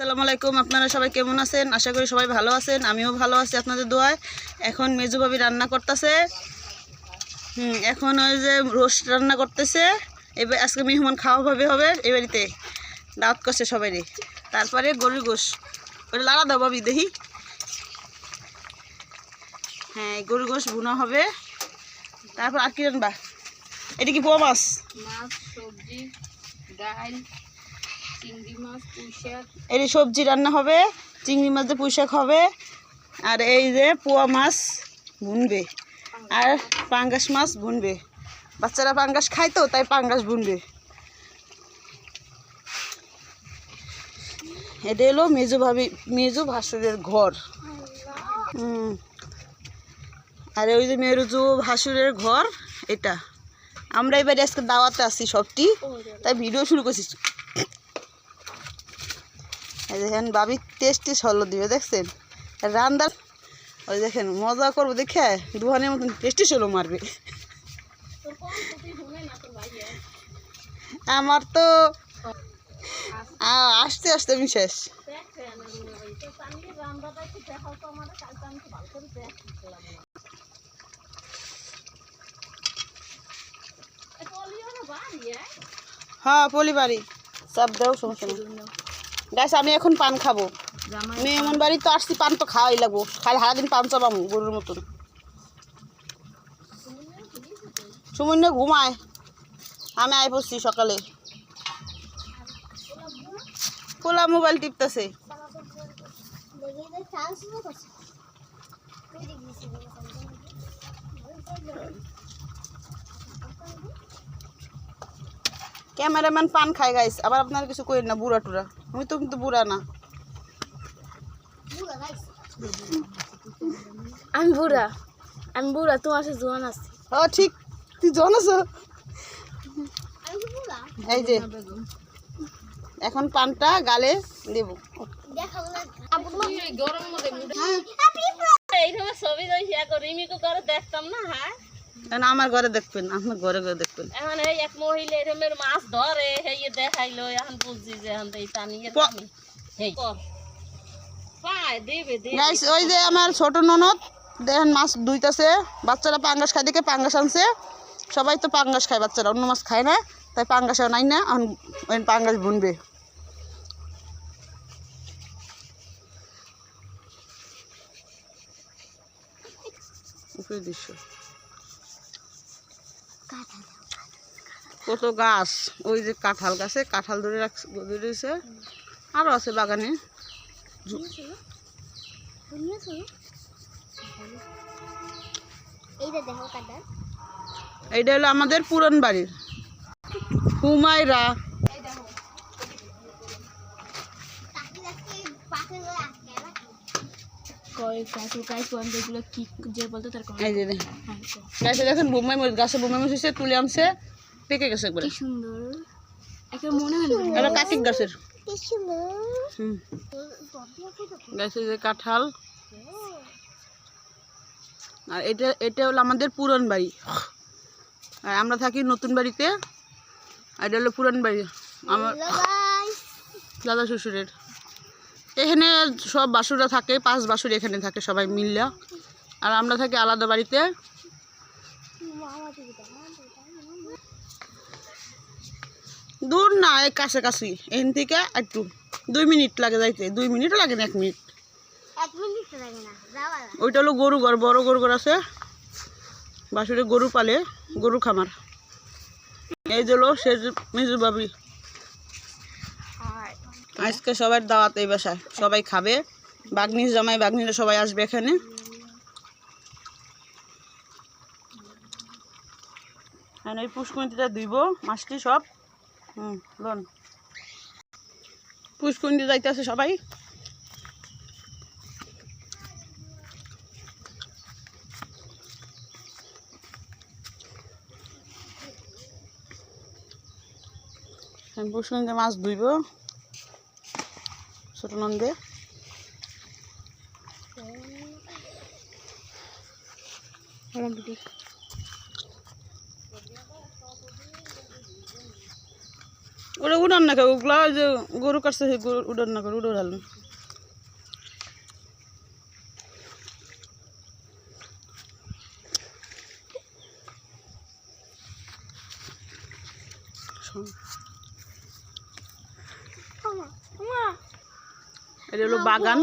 আসসালামু আলাইকুম, আপনারা সবাই কেমন আছেন? আশা করি সবাই ভালো আছেন, আমিও ভালো আছি আপনাদের দোয়ায়। এখন মেজু ভাবি রান্না করতেছে। হুম, এখন ওই যে রোস্ট রান্না করতেছে। এবার আজকে মেহমান খাওয়া ভাবে হবে এই বাড়িতে। দাওয়াত করছে সবাই তারপরে গরুর গোশ। ওটা লাড়া দাও ভাবি, দেখি। হ্যাঁ গরুর গোশ ভুনা হবে। তারপর আর কি রান্না? এটা কি পোয়া মাছ? মাছ, সবজি, ডাল। এই সবজি রান্না হবে, চিংড়ি মাছ দিয়ে পুঁই শাক হবে, আর এই যে পোয়া মাছ বুনবে, আর পাঙ্গাস মাছ বুনবে। বাচ্চারা পাঙ্গাস খায় তো, তাই পাঙ্গাস বুনবে। এটা হলো মেজু ভাবি, মেজু ভাসুরের ঘর। আর ওই যে মেরুজু ভাসুরের ঘর, এটা। আমরা এবারে আজকে দাওয়াতে আছি সবটি, তাই ভিডিও শুরু করছি। দেখেন বাবি টেস্টি সল্লো দিবে, দেখছেন? রান্দার ওই দেখেন, মজা করব, দেখে দুহানের মতন টেস্টি সলো মারবে। আমার তো আসতে আসতে আমি শেষ। হ্যাঁ পলি বাড়ি। চাপ দাও, সমস্যা গাছ আমি এখন পান খাব। মেহমান বাড়ি তো আসছি, পান তো খাওয়াই লাগবো। খালি সারাদিন পান চাবামু গরুর মতন। সুমন্য ঘুমায়। আমি আই পড়ছি সকালে। পোলা মোবাইল টিপতেছে। ক্যামেরাম্যান পান খায়, গাইস। আবার আপনার কিছু করেন না, বুড়া টুরা। আমি তো কিন্তু বুড়া না। আমি বুড়া। আমি বুড়া তোমার সাথে জোয়ান আছি। ও ঠিক। তুই জোয়ান আছো? এই যে। এখন পানটা গালে দেব। গরম মধ্যে এইভাবে ছবি দেখতাম না হ্যাঁ? কারণ আমার ঘরে দেখবেন আমার ঘরে ঘরে দেখবেন। এখন এই এক মহিলা এরমের মাছ ধরে এই দেখাইলো এখন বুঝছি যে এখন এই গাইস ওই যে আমার ছোট ননদ দেখেন মাছ দুইতাছে বাচ্চারা পাঙ্গাস খায় দেখে পাঙ্গাস আনছে। সবাই তো পাঙ্গাস খায় বাচ্চারা অন্য মাছ খায় না তাই পাঙ্গাস নাই না এখন ওই পাঙ্গাস বুনবে। দৃশ্য। কত গাছ? ওই যে কাঁঠাল গাছে, কাঁঠাল ধরে রাখছে, ধরে রয়েছে। আরও আছে বাগানে। এইটা হলো আমাদের পুরন বাড়ির। হুমায়রা। দেখেন হ্যাঁ দেখেন বোম্বাই মরিচ গাছে বোম্বাই মরিচ এসে তুলে আনছে পেকে গেছে একবারে। সুন্দর। একে মনে হয় এটা কার্তিক গাছের। গাছে যে কাঁঠাল। আর এটা এটা হলো আমাদের পুরন বাড়ি। আর আমরা থাকি নতুন বাড়িতে। আর এটা হলো পুরন বাড়ি। আমার দাদা শ্বশুরের। এখানে সব বাসুরা থাকে পাঁচ বাসুর এখানে থাকে সবাই মিল্লা। আর আমরা থাকি আলাদা বাড়িতে। দূর না এই কাছাকাছি। এখান থেকে একটু দুই মিনিট লাগে যাইতে। দুই মিনিটও লাগে না এক মিনিট। এক মিনিট ওইটা হলো গরু ঘর বড় গরু ঘর আছে। বাসুরে গরু পালে গরু খামার। এই যে হলো সে মেজু বাবি আজকে সবার দাওয়াত এই বাসায়। সবাই খাবে। বাগনিস জামাই বাগনিরা সবাই আসবে এখানে। এই পুষ্কুনিটা ধুইব, মাছটি সব। হুম, লোন। পুষ্কুন্দি যাইতেছে সবাই। পুষ্কুনিতে মাছ ধুইব। ছোট নন্দে। ওটা উড়ান না কেউ, ওগুলা যে গরু কাটছে, সেই গরু উড়ান না করে উড়ে উড়ালেন এটা হলো বাগান।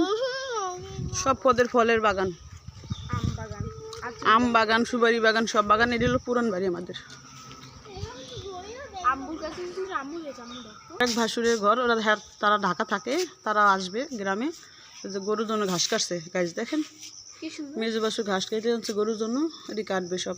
সব পদের ফলের বাগান। আম বাগান। সুপারি বাগান সব বাগান। এটা হলো পুরান বাড়ি আমাদের। এক ভাসুরের ঘর ওরা হ্যাঁ তারা ঢাকা থাকে তারা আসবে গ্রামে। যে গরুর জন্য ঘাস কাটছে। গাছ দেখেন? মেজু বাসু ঘাস কেটে গরুর জন্য। এটি কাটবে সব।